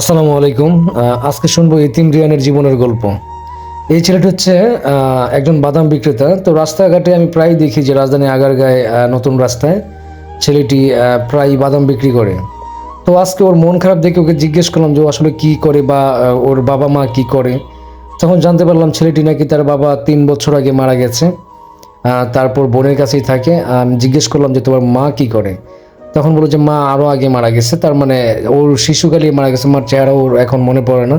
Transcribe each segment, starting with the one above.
আসসালামু আলাইকুম। আজকে শুনব ইতিম রিয়ানের জীবনের গল্প। এই ছেলেটি হচ্ছে একজন বাদাম বিক্রেতা। তো রাস্তাঘাটে আমি প্রায় দেখি যে রাজধানী আগারগাঁয়ে নতুন রাস্তায় ছেলেটি প্রায় বাদাম বিক্রি করে। তো আজকে ওর মন খারাপ দেখে ওকে জিজ্ঞেস করলাম যে আসলে কি করে বা ওর বাবা মা কি করে। তখন জানতে পারলাম ছেলেটি নাকি তার বাবা তিন বছর আগে মারা গেছে। তারপর বোনের কাছেই থাকে। জিজ্ঞেস করলাম যে তোমার মা কি করে? তখন বলল যে, মা আরও আগে মারা গেছে। তার মানে ওর শিশুকালে মারা গেছে, মার চেহারা ওর এখন মনে পড়ে না।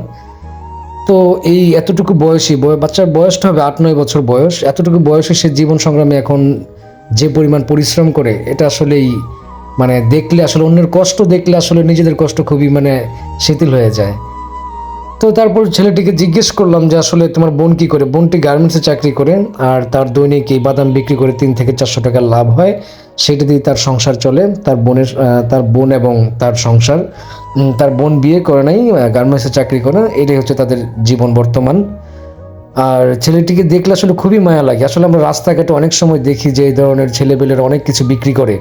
তো এই এতটুকু বয়সী, বয়, বাচ্চার বয়সটা হবে আট, নয় বছর বয়স, এতটুকু বয়সে সে জীবন সংগ্রামে এখন যে পরিমাণ পরিশ্রম করে, এটা আসলেই মানে দেখলে আসলে অন্যের কষ্ট দেখলে আসলে নিজেদের কষ্ট খুবই মানে শিথিল হয়ে যায়। তো তারপর ছেলেটিকে জিজ্ঞেস করলাম যে আসলে তোমার বোন কি করে? বোনটি গার্মেন্টসে চাকরি করে আর তার দৈনিক এই বাদাম বিক্রি করে তিন থেকে চারশো টাকা লাভ হয়। সেটা দিয়ে তার সংসার চলে। তার বোনের তার বোন এবং তার সংসার। তার বোন বিয়ে করে নাই গার্মেন্টসে চাকরি করে। এটাই হচ্ছে তাদের জীবন বর্তমান। আর ছেলেটিকে দেখলে আসলে খুবই মায়া লাগে। আসলে আমরা রাস্তাঘাটে অনেক সময় দেখি যে এই ধরনের ছেলেবেলের অনেক কিছু বিক্রি করে।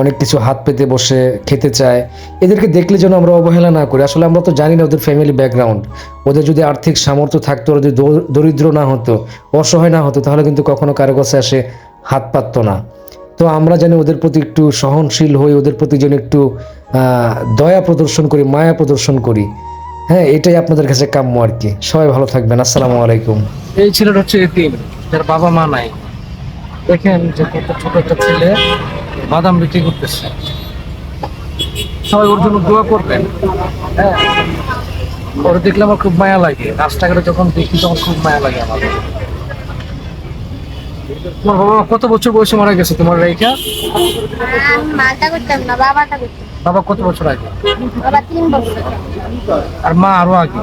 অনেক কিছু হাত পেতে বসে, খেতে চায়। এদেরকে দেখলে যেন আমরা অবহেলা না করি। আসলে আমরা তো জানি না ওদের ফ্যামিলি ব্যাকগ্রাউন্ড ওদের যদি আর্থিক সামর্থ্য থাকতো, ওরা যদি দরিদ্র না হতো, অসহায় না হতো, তাহলে কিন্তু কখনো কারও কাছে এসে হাত পাততো না। তো আমরা যেন ওদের প্রতি একটু সহনশীল হই, ওদের প্রতি যেন একটু দয়া প্রদর্শন করি, মায়া প্রদর্শন করি। হ্যাঁ এটাই আপনাদের কাছে কাম্য আর কি। সবাই ভালো থাকবেন। আসসালামু আলাইকুম। এই ছেলেটা হচ্ছে এতিম, যার বাবা মা নাই। দেখেন যে কত ছোট একটা ছেলে বাদাম বিক্রি করতেছে। সবাই ওর জন্য দোয়া করবেন। হ্যাঁ। ওর দেখলে আমার খুব মায়া লাগে। রাস্তাঘাটে যখন দেখি তখন খুব মায়া লাগে আমার। তোমার বাবা কত বছর বয়সে মারা গেছে তোমার রেখা বাবা কত বছর আগে? আর মা আরও আগে?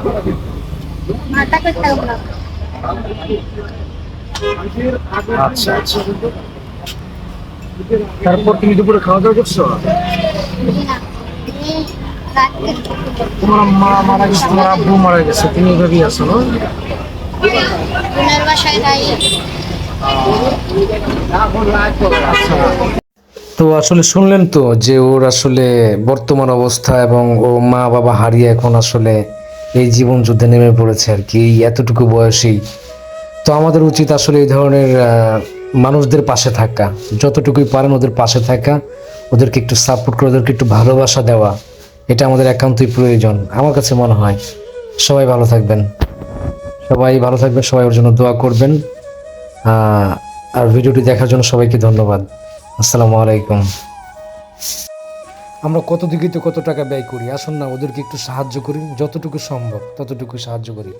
আচ্ছা আচ্ছা। তারপর তুমি দুপুরে খাওয়া দাওয়া করছ? তোমার মা মারা গেছে, তোমার আব্বু মারা গেছে, তুমি এভাবেই আছো তো আসলে শুনলেন তো যে ওর আসলে বর্তমান অবস্থা এবং ও মা বাবা হারিয়ে এখন আসলে এই জীবন যুদ্ধে নেমে পড়েছে আর কি, এই এতটুকু বয়সেই। তো আমাদের উচিত আসলে এই ধরনের মানুষদের পাশে থাকা। যতটুকুই পারেন ওদের পাশে থাকা, ওদেরকে একটু সাপোর্ট করে, ওদেরকে একটু ভালোবাসা দেওয়া, এটা আমাদের একান্তই প্রয়োজন, আমার কাছে মনে হয়। সবাই ভালো থাকবেন। সবাই ভালো থাকবেন, সবাই ওর জন্য দোয়া করবেন। আর ভিডিওটি দেখার জন্য সবাইকে ধন্যবাদ। আসসালামু আলাইকুম। আমরা কত দিকে তো কত টাকা ব্যয় করি? আসুন না, ওদেরকে একটু সাহায্য করি। যতটুকু সম্ভব, ততটুকু সাহায্য করি।